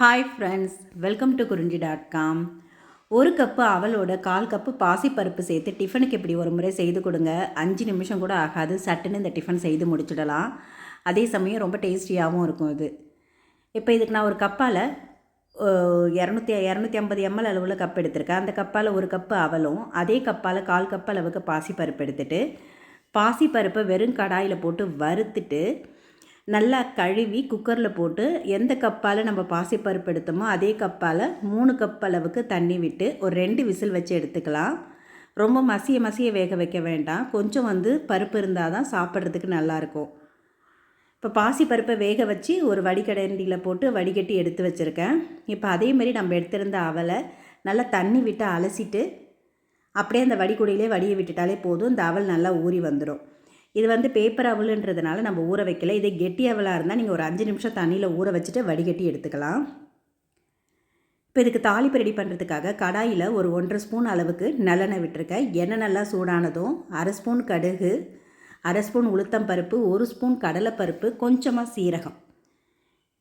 Hi friends welcome to Kurinji dot com ஒரு cup அவளோட கால் கப்பு பாசிப்பருப்பு சேர்த்து டிஃபனுக்கு இப்படி ஒரு முறை செய்து கொடுங்க. அஞ்சு நிமிஷம் கூட ஆகாது. சட்டுன்னு இந்த டிஃபன் செய்து முடிச்சிடலாம். அதே சமயம் ரொம்ப டேஸ்டியாகவும் இருக்கும் இது. இப்போ இதுக்கு நான் ஒரு கப்பால் இரநூத்தி இரநூத்தி ஐம்பது எம்எல் அளவில் கப் எடுத்திருக்கேன். அந்த கப்பால் ஒரு கப்பு அவலும் அதே கப்பால் கால் கப் அளவுக்கு பாசிப்பருப்பு எடுத்துகிட்டு பாசிப்பருப்பை வெறும் கடாயில் போட்டு வறுத்துட்டு நல்லா கழுவி குக்கரில் போட்டு எந்த கப்பால் நம்ம பாசிப்பருப்பு எடுத்தோமோ அதே கப்பால் மூணு கப் அளவுக்கு தண்ணி விட்டு ஒரு ரெண்டு விசில் வச்சு எடுத்துக்கலாம். ரொம்ப மசிய மசிய வேக வைக்க வேண்டாம். கொஞ்சம் வந்து பருப்பு இருந்தால் தான் சாப்பிட்றதுக்கு நல்லாயிருக்கும் இப்போ பாசி பருப்பை வேக வச்சு ஒரு வடிகடண்டியில் போட்டு வடிகட்டி எடுத்து வச்சுருக்கேன். இப்போ அதேமாரி நம்ம எடுத்திருந்த அவலை நல்லா தண்ணி விட்டு அலசிட்டு அப்படியே அந்த வடிகுடியிலே வடியை விட்டுட்டாலே போதும். இந்த அவல் நல்லா ஊறி வந்துடும் இது வந்து பேப்பர் அவலுன்றதுனால நம்ம ஊற வைக்கல. இதே கெட்டி அவலாக இருந்தால் நீங்கள் ஒரு அஞ்சு நிமிஷம் தண்ணியில் ஊற வச்சுட்டு வடிகட்டி எடுத்துக்கலாம். இப்போ இதுக்கு தாளிப்பு ரெடி பண்ணுறதுக்காக கடாயில் ஒரு ஒன்றரை ஸ்பூன் அளவுக்கு நல்லெண்ணெய் விட்டுருக்கேன். எண்ணெய் நல்லா சூடானதும் அரை ஸ்பூன் கடுகு அரை ஸ்பூன் உளுத்தம் பருப்பு ஒரு ஸ்பூன் கடலைப்பருப்பு கொஞ்சமாக சீரகம்.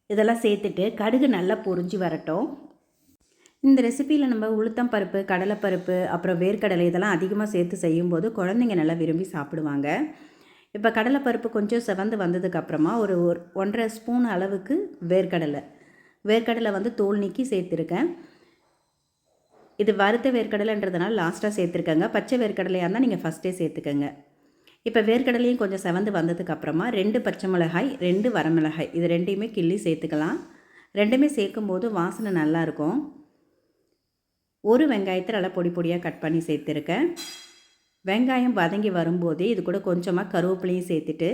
இதெல்லாம் சேர்த்துட்டு கடுகு நல்லா பொறிஞ்சு வரட்டும். இந்த ரெசிப்பியில் நம்ம உளுத்தம் பருப்பு கடலைப்பருப்பு அப்புறம் வேர்க்கடலை இதெல்லாம் அதிகமாக சேர்த்து செய்யும்போது குழந்தைங்க நல்லா விரும்பி சாப்பிடுவாங்க. இப்போ கடலைப்பருப்பு கொஞ்சம் செவந்து வந்ததுக்கப்புறமா ஒரு ஒரு ஒன்றரை ஸ்பூன் அளவுக்கு வேர்க்கடலை. வேர்க்கடலை வந்து தோல் நீக்கி சேர்த்துருக்கேன். இது வறுத்த வேர்க்கடலைன்றதுனால லாஸ்ட்டாக சேர்த்துருக்கேங்க. பச்சை வேர்க்கடலையாக இருந்தால் நீங்கள் ஃபஸ்ட்டே சேர்த்துக்கோங்க. இப்போ வேர்க்கடலையும் கொஞ்சம் செவந்து வந்ததுக்கப்புறமா ரெண்டு பச்சை மிளகாய் ரெண்டு வரமிளகாய் இது ரெண்டையுமே கிள்ளி சேர்த்துக்கலாம். ரெண்டுமே சேர்க்கும்போது வாசனை நல்லாயிருக்கும் ஒரு வெங்காயத்தை நல்லா பொடி பொடியாக கட் பண்ணி சேர்த்துருக்கேன். வெங்காயம் வதங்கி வரும்போதே இது கூட கொஞ்சமாக கருவேப்பிலையும் சேர்த்துட்டு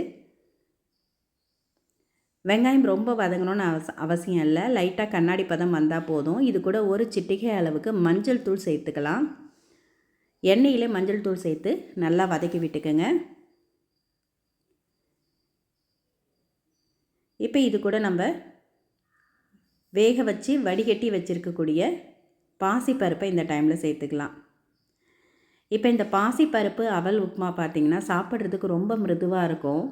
வெங்காயம் ரொம்ப வதங்கணும்னு அவச அவசியம் இல்லை. லைட்டாக கண்ணாடி பதம் வந்தால் போதும். இது கூட ஒரு சிட்டிகை அளவுக்கு மஞ்சள் தூள் சேர்த்துக்கலாம். எண்ணெயிலே மஞ்சள் தூள் சேர்த்து நல்லா வதக்கி விட்டுக்கோங்க. இப்போ இது கூட நம்ம வேக வச்சு வடிகட்டி வச்சுருக்கக்கூடிய பாசிப்பருப்பை இந்த டைமில் சேர்த்துக்கலாம். இப்போ இந்த பாசிப்பருப்பு அவல் உப்புமா பார்த்திங்கன்னா சாப்பிட்றதுக்கு ரொம்ப மிருதுவாக இருக்கும்.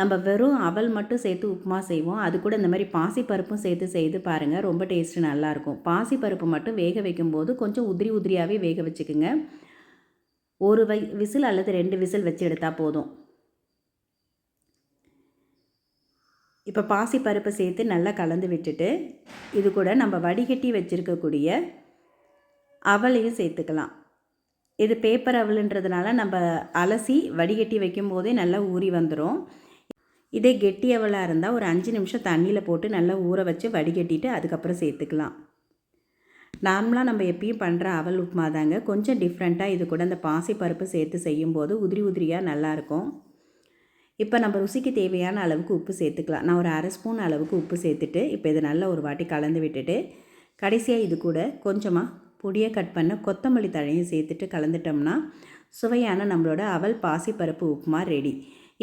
நம்ம வெறும் அவல் மட்டும் சேர்த்து உப்புமா செய்வோம். அது கூட இந்த மாதிரி பாசிப்பருப்பும் சேர்த்து செய்து பாருங்கள் ரொம்ப டேஸ்ட்டு நல்லாயிருக்கும் பாசிப்பருப்பு மட்டும் வேக வைக்கும்போது கொஞ்சம் உதிரி உதிரியாகவே வேக வச்சுக்குங்க. ஒரு வை விசில் அல்லது ரெண்டு விசில் வச்சு எடுத்தால் போதும். இப்போ பாசிப்பருப்பு சேர்த்து நல்லா கலந்து விட்டுட்டு இது கூட நம்ம வடிகட்டி வச்சுருக்கக்கூடிய அவலையும் சேர்த்துக்கலாம். இது பேப்பர் அவலுன்றதுனால நம்ம அலசி வடிகட்டி வைக்கும்போதே நல்லா ஊறி வந்துடும் இதே கெட்டி அவலாக இருந்தால் ஒரு அஞ்சு நிமிஷம் தண்ணியில் போட்டு நல்லா ஊற வச்சு வடிகட்டிட்டு அதுக்கப்புறம் சேர்த்துக்கலாம். நார்மலாக நம்ம எப்பயும் பண்ணுற அவல் உப்புமா தாங்க. கொஞ்சம் டிஃப்ரெண்ட்டாக இது கூட அந்த பாசி பருப்பு சேர்த்து செய்யும்போது உதிரி உதிரியாக நல்லாயிருக்கும் இப்போ நம்ம ருசிக்கு தேவையான அளவுக்கு உப்பு சேர்த்துக்கலாம். நான் ஒரு அரை ஸ்பூன் அளவுக்கு உப்பு சேர்த்துட்டு இப்போ இதை நல்லா ஒரு வாட்டி கலந்து விட்டுட்டு கடைசியாக இது கூட கொஞ்சமாக பொடியை கட் பண்ண கொத்தமல்லி தழையும் சேர்த்துட்டு கலந்துட்டோம்னா சுவையான நம்மளோட அவல் பாசிப்பருப்பு உப்புமா ரெடி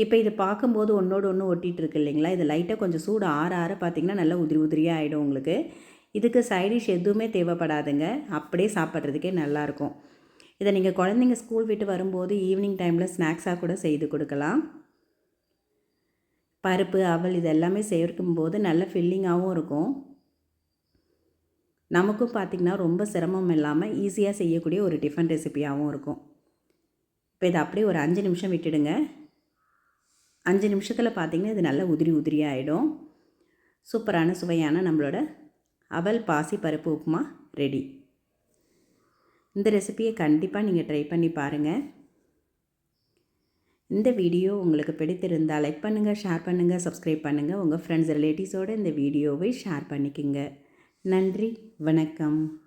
இப்போ இது பார்க்கும்போது ஒன்றோடு ஒன்று ஒட்டிகிட்டு இருக்கு இல்லைங்களா? இது லைட்டாக கொஞ்சம் சூடு ஆற ஆற பார்த்திங்கன்னா நல்லா உதிரி உதிரியாக ஆகிடும் உங்களுக்கு. இதுக்கு சைடிஷ் எதுவுமே தேவைப்படாதுங்க. அப்படியே சாப்பிட்றதுக்கே நல்லாயிருக்கும் இதை நீங்கள் குழந்தைங்க ஸ்கூல் விட்டு வரும்போது ஈவினிங் டைமில் ஸ்நாக்ஸாக கூட செய்து கொடுக்கலாம். பருப்பு அவல் இது எல்லாமே சேர்க்கும்போது நல்ல ஃபில்லிங்காகவும் இருக்கும். நமக்கும் பார்த்திங்கன்னா ரொம்ப சிரமம் இல்லாமல் ஈஸியாக செய்யக்கூடிய ஒரு டிஃபன் ரெசிபியாகவும் இருக்கும். இப்போ இதை அப்படியே ஒரு அஞ்சு நிமிஷம் விட்டுடுங்க. அஞ்சு நிமிஷத்தில் பார்த்திங்கன்னா இது நல்ல உதிரி உதிரியாக ஆகிடும் சூப்பரான சுவையான நம்மளோட அவல் பாசி பருப்பு உப்புமா ரெடி இந்த ரெசிபியை கண்டிப்பாக நீங்கள் ட்ரை பண்ணி பாருங்கள் இந்த வீடியோ உங்களுக்கு பிடித்திருந்தால் லைக் பண்ணுங்கள் ஷேர் பண்ணுங்கள் சப்ஸ்கிரைப் பண்ணுங்கள் உங்கள் ஃப்ரெண்ட்ஸ் ரிலேட்டிவ்ஸோடு இந்த வீடியோவை ஷேர் பண்ணிக்கோங்க. நன்றி வணக்கம்.